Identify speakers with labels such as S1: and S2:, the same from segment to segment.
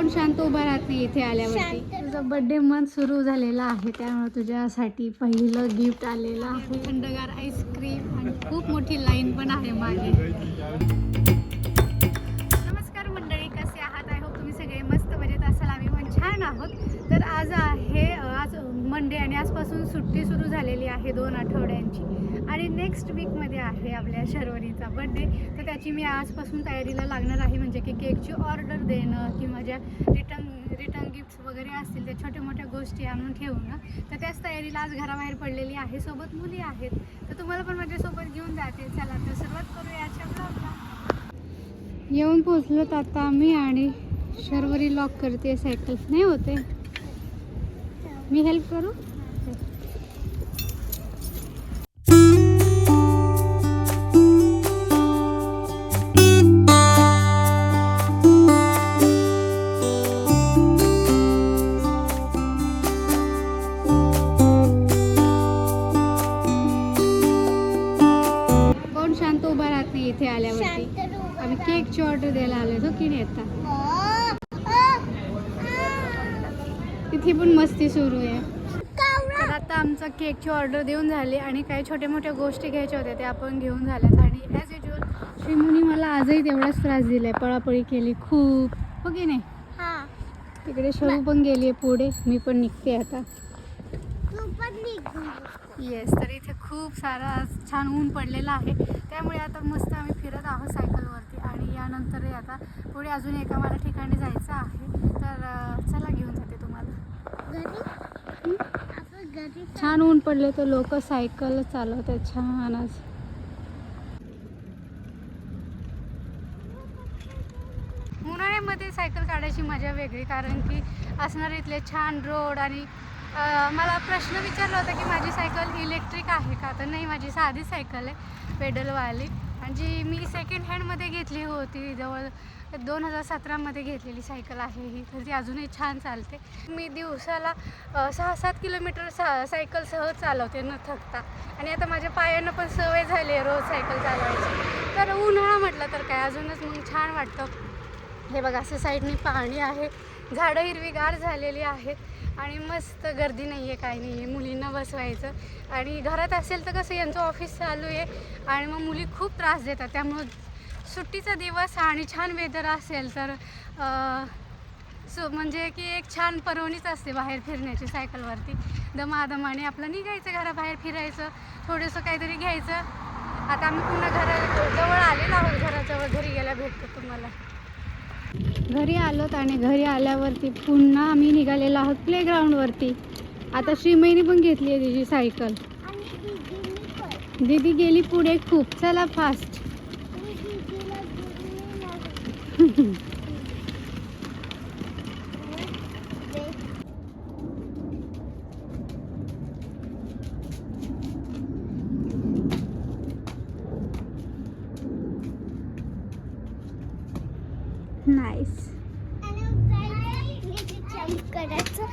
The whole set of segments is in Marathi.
S1: कोण शांत उभा राहत नाही इथे आल्यावरती. तुझा बर्थडे मंथ सुरू झालेला आहे त्यामुळे तुझ्यासाठी पहिलं गिफ्ट आलेलं आहे. थंडगार आईस्क्रीम आणि खूप मोठी लाईन पण आहे मागे. नमस्कार मंडळी कसे आहात? आय होप तुम्ही सगळे मस्त मजेत असाल. आम्ही पण छान आहोत. आज आहे आज मंडे आणि आजपासून सुट्टी सुरू झालेली आहे दोन आठवड्यांची. आणि नेक्स्ट वीकमध्ये आहे आपल्या शर्वरीचा बड्डे तर त्याची मी आजपासून तयारीला लागणार आहे म्हणजे की केकची ऑर्डर देणं किंवा ज्या रिटर्न रिटर्न गिफ्ट्स वगैरे असतील त्या छोट्या मोठ्या गोष्टी आणून ठेवणं. तर त्याच तयारीला आज घराबाहेर पडलेली आहे. सोबत मुली आहेत. तर तुम्हाला पण माझ्यासोबत घेऊन जाते. चला तर सुरुवात करूया ब्लॉगला येऊन पोचलोत आता आम्ही आणि शर्वरी लॉक करते सायकल नाही होते मी हेल्प करू? तिथे पण मस्ती सुरू आहे. तर आता आमचं केकची ऑर्डर देऊन झाली आणि काही छोट्या मोठ्या गोष्टी घ्यायच्या होत्या त्या आपण घेऊन झाल्यात. आणि ॲज युजल श्रीमुनी मला आजही तेवढाच त्रास दिलाय. पळापळी केली खूप. हो की नाही?
S2: हा.
S1: तिकडे शरू पण गेली आहे पुढे. मी पण निघते आता. येस तर इथे खूप सारा छान ऊन पडलेलं आहे. त्यामुळे आता मस्त आम्ही फिरत आहोत सायकलवरती आणि यानंतर आता पुढे अजून एका मला ठिकाणी जायचं आहे. तर चला घेऊन जाते तुम्हाला
S2: घरी आपण घरी
S1: छान ऊन पडले तर लोक सायकल चालवत आहेत उन्हाळ्यामध्ये सायकल काढायची मजा वेगळी कारण की असणार इथले छान रोड आणि मला प्रश्न विचारला होता की माझी सायकल इलेक्ट्रिक आहे का? तर नाही माझी साधी सायकल आहे पेडलवाली जी मी सेकंड हँडमध्ये घेतली होती. जवळ दोन हजार सतरामध्ये घेतलेली सायकल आहे ही. तर ती अजूनही छान चालते. मी दिवसाला सहा सात किलोमीटर सा सायकल सहज चालवते न थकता. आणि आता माझ्या पायांना पण सवय झाली आहे रोज सायकल चालवायची. तर उन्हाळा म्हटलं तर काय? अजूनच मग छान वाटतं. हे बघा असं साईडनी पाणी आहे. झाडं हिरवीगार झालेली आहेत आणि मस्त गर्दी नाही आहे काय नाही आहे मुलींना बसवायचं. आणि घरात असेल तर कसं यांचं ऑफिस चालू आहे आणि मग मुली खूप त्रास देतात. त्यामुळं सुट्टीचा दिवस आणि छान वेदर असेल तर सो म्हणजे की एक छान परवणीच असते बाहेर फिरण्याची सायकलवरती. दमादमाने आपलं निघायचं घराबाहेर फिरायचं थोडंसं काहीतरी घ्यायचं. आता आम्ही पुन्हा घरा जवळ आलेलो आहोत. घराजवळ घरी गेला भेटतो तुम्हाला. घरी आलोत आणि घरी आल्यावरती पुन्हा आम्ही निघालेलो आहोत प्लेग्राऊंडवरती आता श्रीमयीने पण घेतली आहे तिची सायकल. दीदी गेली पुढे खूप. चला फास्ट
S2: आणि दीदीला दीदीने लागली.
S1: नाईस
S2: आणि काय इथे jump करायचं.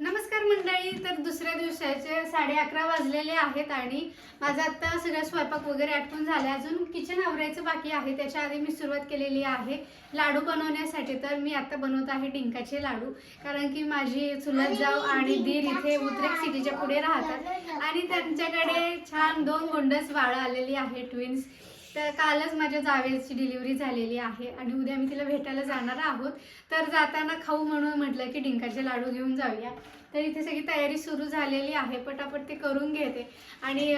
S1: नमस्कार मंडळी तर दुसऱ्या दिवसाचे साडे अकरा वाजलेले आहेत आणि माझा आत्ता सगळा स्वयंपाक वगैरे आटपून झाला अजून किचन आवरायचं बाकी आहे. त्याच्या आधी मी सुरुवात केलेली आहे. लाडू बनवण्यासाठी तर मी आता बनवत आहे डिंकाचे लाडू. कारण की माझी चुलत जाऊ आणि दीर इथे उद्रेक सिटीच्या पुढे राहतात. आणि त्यांच्याकडे छान दोन गोंडस बाळं आलेली आहे ट्विन्स तर कालच माझ्या जावेची डिलिव्हरी झालेली आहे आणि उद्या मी तिला भेटायला जाणार आहोत. तर जाताना खाऊ म्हणून म्हटलं की डिंकाचे लाडू घेऊन जाऊया. तर इथे सगळी तयारी सुरू झालेली आहे. पटापट ते करून घेते. आणि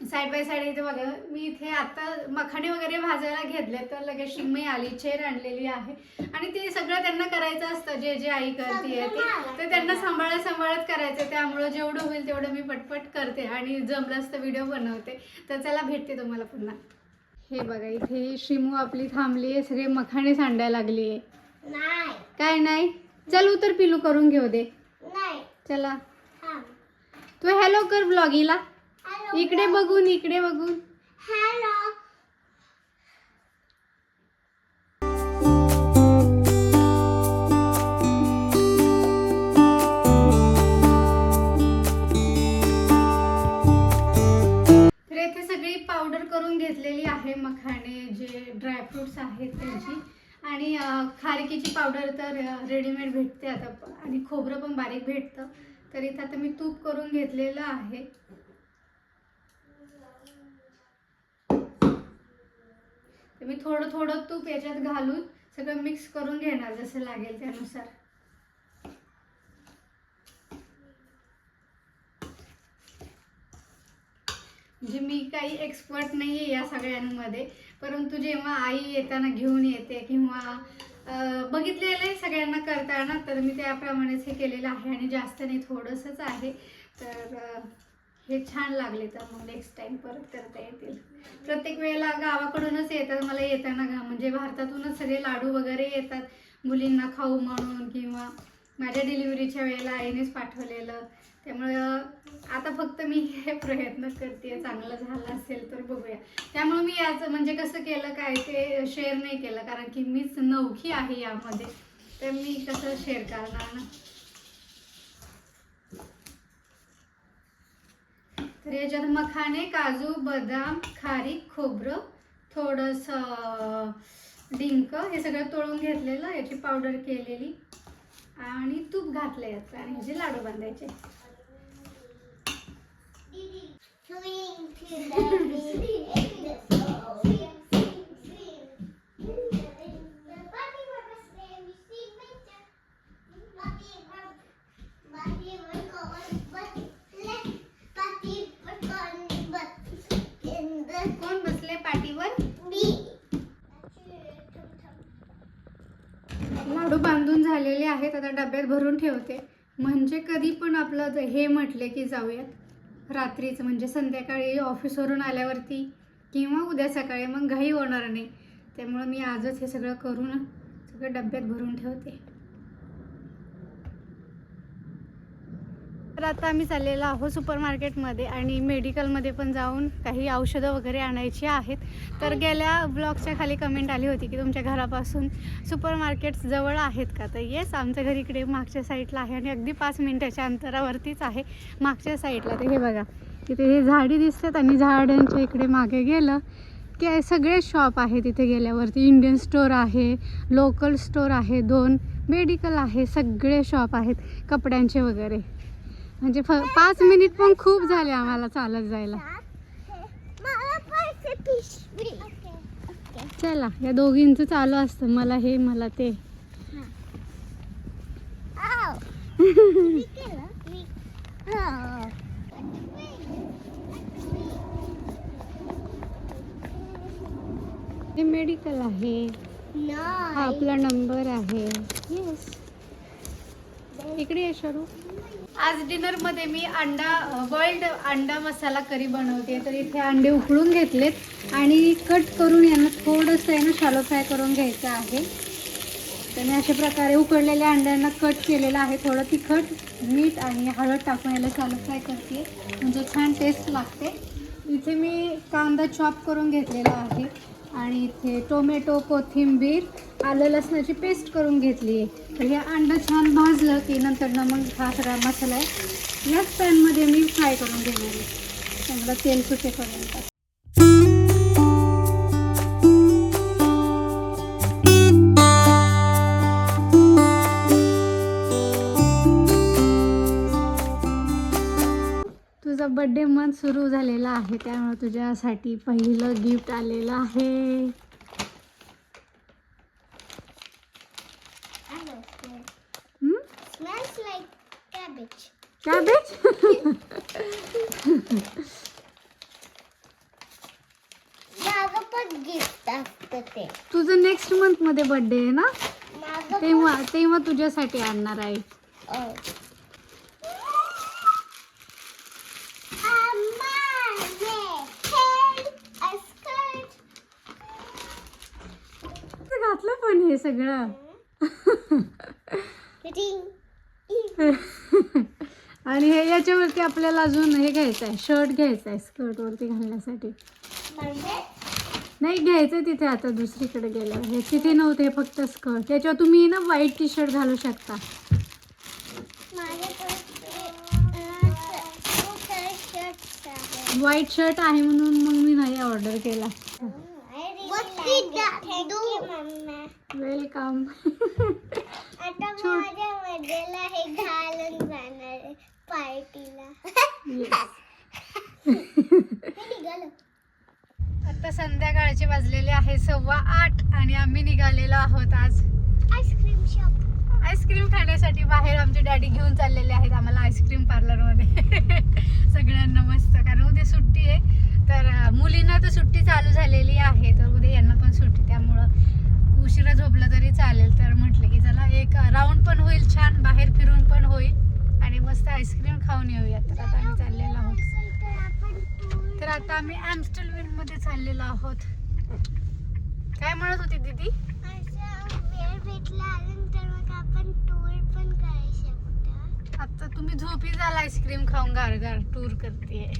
S1: साईड बाय साईड इथे बघा मी इथे आता मखाणे वगैरे भाजायला घेतले तर लगेच शिमई आली चेर आणलेली आहे. आणि ते सगळं त्यांना करायचं असतं जे जे आई करते ते. तर त्यांना सांभाळत सांभाळत करायचं त्यामुळं जेवढं होईल तेवढं मी पटपट करते आणि जमलंच तर व्हिडिओ बनवते. तर चला भेटते तुम्हाला पुन्हा. हे बघा इथे शिमू आपली थांबली आहे सगळे मखाणे सांडायला लागली आहे. काय नाही? चल उतर पिलू करून घेऊ दे. चला. तू हॅलो कर ब्लॉगीला. इकडे बघून इकडे बघून.
S2: हॅलो
S1: तर येथे सगळी पावडर करून घेतलेली आहे मखाणे जे ड्रायफ्रुट्स आहेत त्यांची. आणि खारकीची पावडर तर रेडीमेड भेटते आता. आणि खोबरं पण बारीक भेटतं. तर इथं आता मी तूप करून घेतलेलं आहे. तर मी थोडं थोडं तूप याच्यात घालून सगळं मिक्स करून घेणार जसं लागेल त्यानुसार. म्हणजे मी काही एक्सपर्ट नाही आहे या सगळ्यांमध्ये परंतु जेव्हा आई येताना घेऊन येते किंवा बघितलेलं आहे सगळ्यांना करताना तर मी त्याप्रमाणेच हे केलेलं आहे आणि जास्त नाही थोडंसंच आहे. तर हे छान लागले तर मग नेक्स्ट टाइम परत करता येतील. प्रत्येक वेळेला गावाकडूनच येतात मला येताना गा म्हणजे भारतातूनच सगळे लाडू वगैरे येतात मुलींना खाऊ म्हणून किंवा माझ्या डिलिव्हरीच्या वेळेला आईनेच पाठवलेलं. त्यामुळं आता फक्त मी हे प्रयत्न करते चांगलं झालं असेल तर बघूया. त्यामुळे मी याचं म्हणजे कसं केलं काय ते शेअर नाही केलं कारण की मीच नवखी आहे यामध्ये. तर मी कसं शेअर करणार ना? तर याच्यात मखाने काजू बदाम खारीक खोबरं थोडंसं डिंक हे सगळं तळून घेतलेलं याची पावडर केलेली आणि तूप घातलं याचं आणि ह्याचे लाडू बांधायचे डब्यात भरून ठेवते. म्हणजे कधी पण आपलं हे म्हटले की जाऊयात. रात्रीचं म्हणजे संध्याकाळी ऑफिसवरून आल्यावरती किंवा उद्या सकाळी मग घाई होणार नाही. त्यामुळं मी आजच हे सगळं करून सगळं डब्यात भरून ठेवते. तर आता आम्ही चाललेलो आहोत सुपर मार्केटमध्ये आणि मेडिकलमध्ये पण जाऊन काही औषधं वगैरे आणायची आहेत. तर गेल्या ब्लॉगच्या खाली कमेंट आली होती की तुमच्या घरापासून सुपर मार्केट्स जवळ आहेत का? तर येस आमचं घर इकडे मागच्या साईडला आहे आणि अगदी पाच मिनिटाच्या अंतरावरतीच आहे मागच्या साईडला तर हे बघा तिथे हे झाडी दिसतात आणि झाडांच्या इकडे मागे गेलं की सगळे शॉप आहे तिथे गेल्यावरती. इंडियन स्टोर आहे लोकल स्टोर आहे दोन मेडिकल आहे सगळे शॉप आहेत कपड्यांचे वगैरे. म्हणजे फ पाच मिनिट पण खूप झाले आम्हाला चालत जायला. चला या दोघींचं चालू असतं. मला हे मला ते.
S2: हे
S1: मेडिकल आहे. हा आपला नंबर आहे. येस इकडे ये शरू. आज डिनरमध्ये मी अंडा बॉइल्ड अंडा मसाला करी बनवते. तर इथे अंडे उकळून घेतलेत आणि कट करून यांना थोडंसं आहे ना शालो फ्राय करून घ्यायचं आहे. तर मी अशा प्रकारे उकडलेल्या अंड्यांना कट केलेलं आहे. थोडं तिखट मीठ आणि हळद टाकून याला शालो फ्राय करते. म्हणजे छान टेस्ट लागते. इथे मी कांदा चॉप करून घेतलेला आहे. आणि इथे टोमॅटो कोथिंबीर आलं लसणाची पेस्ट करून घेतली. तर हे अंडं छान भाजलं की नंतर ना मग हा सगळा मसाला आहे याच पॅनमध्ये मी फ्राय करून घेणार आहे. चांगलं तेल सुटेपर्यंत. सुरू झालेला आहे. त्यामुळे तुझ्यासाठी पहिलं गिफ्ट आलेलं आहे. तुझं नेक्स्ट मंथमध्ये बर्थडे आहे ना? तेव्हा तेव्हा तुझ्यासाठी आणणार आहे
S2: Oh. Amma, hey, a skirt.
S1: ते घातलं पण हे सगळं. आणि हे याच्यावरती आपल्याला अजून हे घ्यायचं आहे शर्ट घ्यायचा आहे स्कर्टवरती घालण्यासाठी.
S2: म्हणजे?
S1: नाही घ्यायचं तिथे आता दुसरीकडे गेल्यावर. हे तिथे नव्हतं हे फक्त स्कर्ट त्याच्यावर तुम्ही ना व्हाईट टी शर्ट घालू शकता. व्हाईट शर्ट आहे म्हणून मग मी नाही ऑर्डर केला. वेलकम.
S2: आता माझ्या बर्थडेला हे घालून जाणार आहे पार्टीला.
S1: आता संध्याकाळचे वाजलेले आहे सव्वा आठ आणि आम्ही निघालेलो आहोत आज.
S2: आईस्क्रीम शॉप
S1: आईस्क्रीम खाण्यासाठी बाहेर आमचे डॅडी घेऊन चाललेले आहेत आम्हाला आईस्क्रीम पार्लरमध्ये सगळ्यांना मस्त कारण उद्या सुट्टी आहे. तर मुलींना तर सुट्टी चालू झालेली आहे तर उद्या यांना पण सुट्टी उशिरा झोपलं तरी चालेल तर म्हटलं की चला एक राऊंड पण होईल छान बाहेर फिरून पण होईल. आणि मस्त आईस्क्रीम खाऊन येऊया. तर आता आम्ही चाललेलो आहोत. तर आता आम्ही ॲम्स्टलविनमध्ये चाललेलो आहोत. काय म्हणत होती दीदी? आता तुम्ही झोपी जाल आईस्क्रीम खाऊन गार गार टूर करते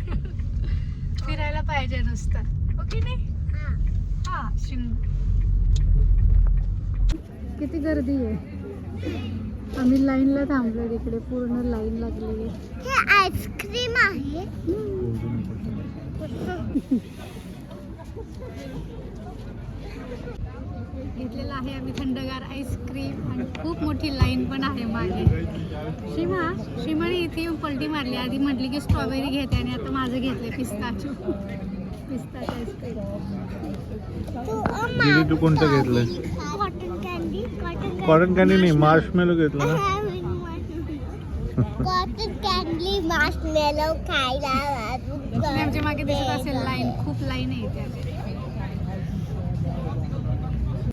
S1: फिरायला पाहिजे नुसतं. ओके नाही?
S2: हा.
S1: हा शिंग किती गर्दी आहे? आम्ही लाईनला थांबलो तिकडे पूर्ण लाईन लागलेली आहे.
S2: हे आईस्क्रीम आहे.
S1: घेतलेलं आहे आम्ही थंडगार आईस्क्रीम आणि खूप मोठी लाईन पण आहे मागे. सीमा सीमाने इथे येऊन पलटी मारली. आधी म्हटली की स्ट्रॉबेरी घेते आणि आता माझं घेतलंय पिस्ताची. पिस्ताची आईस्क्रीम.
S3: तू कोणतं
S2: कॅन्डी कॉटन
S3: कॅन्डी नाही मार्शमेलो घेतलं ना.
S2: कॉटन कॅन्डी मार्शमेलो खायला
S1: आणि आमच्या मागे दिसत असेल लाईन खूप लाईन आहे इथे.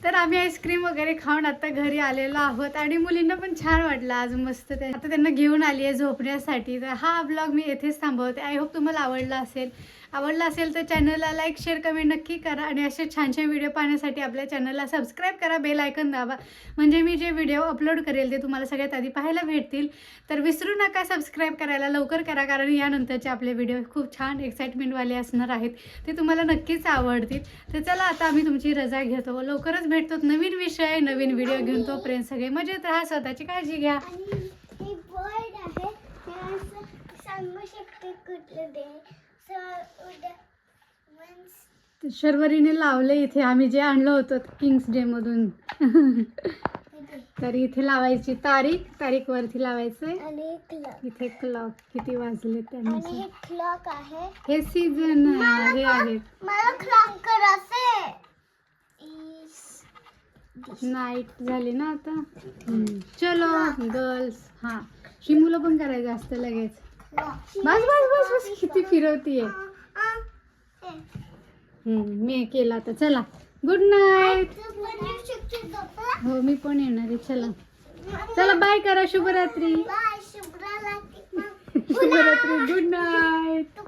S1: तर आम्ही आईस्क्रीम वगैरे खाऊन आता घरी आलेलो आहोत आणि मुलींना पण छान वाटलं आज मस्त ते. आता त्यांना घेऊन आली आहे झोपण्यासाठी. तर हा ब्लॉग मी येथेच थांबवते. आय होप तुम्हाला आवडला असेल. आवडला असेल तर चॅनलला लाईक शेअर कमेंट नक्की करा आणि असे छान छान व्हिडिओ पाहण्यासाठी आपल्या चॅनलला सबस्क्राईब करा बेल आयकन दाबा. म्हणजे मी जे व्हिडिओ अपलोड करेल ते तुम्हाला सगळ्यात आधी पाहायला भेटतील. तर विसरू नका सबस्क्राईब करायला लवकर करा कारण यानंतरचे आपले व्हिडिओ खूप छान एक्साइटमेंटवाले असणार आहेत. ते तुम्हाला नक्कीच आवडतील. तर चला आता आम्ही तुमची रजा घेतो. लवकरच भेटतो नवीन विषय नवीन व्हिडिओ घेऊन. तोपर्यंत सगळे मजेत राहा स्वतःची काळजी घ्या.
S2: आणि हे बर्ड आहे सांगू शकते कुठलं
S1: शर्वरीने लावले इथे. आम्ही जे आणलं होतं किंग्स डे मधून. तर इथे लावायची तारीख. तारीख वरती
S2: क्लॉक
S1: इथे क्लॉक किती वाजले
S2: हे क्लॉक आहे.
S1: हे सीझन हे
S2: मला क्लॉक करायचे
S1: नाईट झाली ना आता. चलो गर्ल्स हा. शिमूला पण करायचं असतं लगेच. बस बस बस बस. किती फिरवतीये मी केला आता. चला. गुड नाईट हो मी पण येणार आहे. चला. चला बाय करा शुभरात्री. शुभरात्री. Good night